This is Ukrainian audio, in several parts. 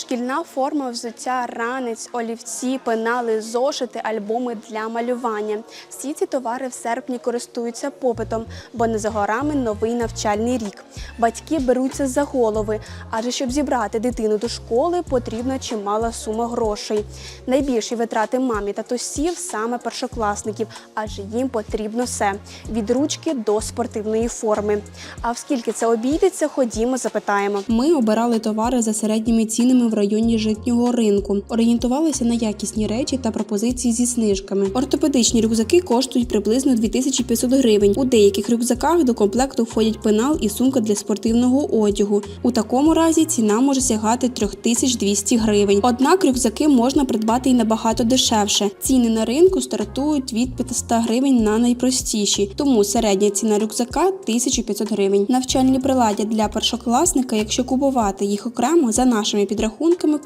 Шкільна форма взуття, ранець, олівці, пенали, зошити, альбоми для малювання. Всі ці товари в серпні користуються попитом, бо не за горами новий навчальний рік. Батьки беруться за голови, адже щоб зібрати дитину до школи, потрібна чимала сума грошей. Найбільші витрати мамі та тосів саме першокласників, адже їм потрібно все від ручки до спортивної форми. А в скільки це обійдеться, ходімо, запитаємо. Ми обирали товари за середніми цінами в районі житнього ринку, орієнтувалися на якісні речі та пропозиції зі знижками. Ортопедичні рюкзаки коштують приблизно 2500 гривень. У деяких рюкзаках до комплекту входять пенал і сумка для спортивного одягу. У такому разі ціна може сягати 3200 гривень. Однак рюкзаки можна придбати і набагато дешевше. Ціни на ринку стартують від 500 гривень на найпростіші, тому середня ціна рюкзака 1500 гривень. Навчальні приладдя для першокласника, якщо купувати їх окремо, за нашими підрахунками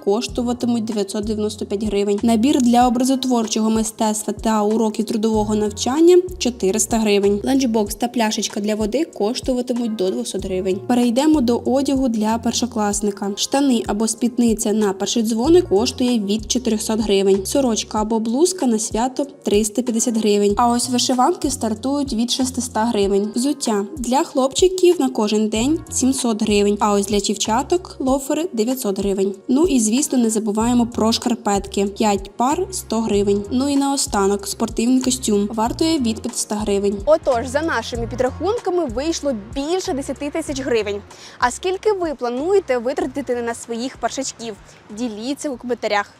коштуватимуть 995 гривень. Набір для образотворчого мистецтва та уроків трудового навчання 400 гривень. Ланчбокс та пляшечка для води коштуватимуть до 200 гривень. Перейдемо до одягу для першокласника. Штани або спідниця на перший дзвоник коштує від 400 гривень. Сорочка або блузка на свято 350 гривень. А ось вишиванки стартують від 600 гривень. Взуття для хлопчиків на кожен день 700 гривень. А ось для дівчаток лофери 900 гривень. Ну і звісно, не забуваємо про шкарпетки 5 пар 100 гривень. Ну і наостанок спортивний костюм вартує від 500 гривень. Отож, за нашими підрахунками вийшло більше 10 тисяч гривень. А скільки ви плануєте витратити на своїх першачків? Діліться у коментарях.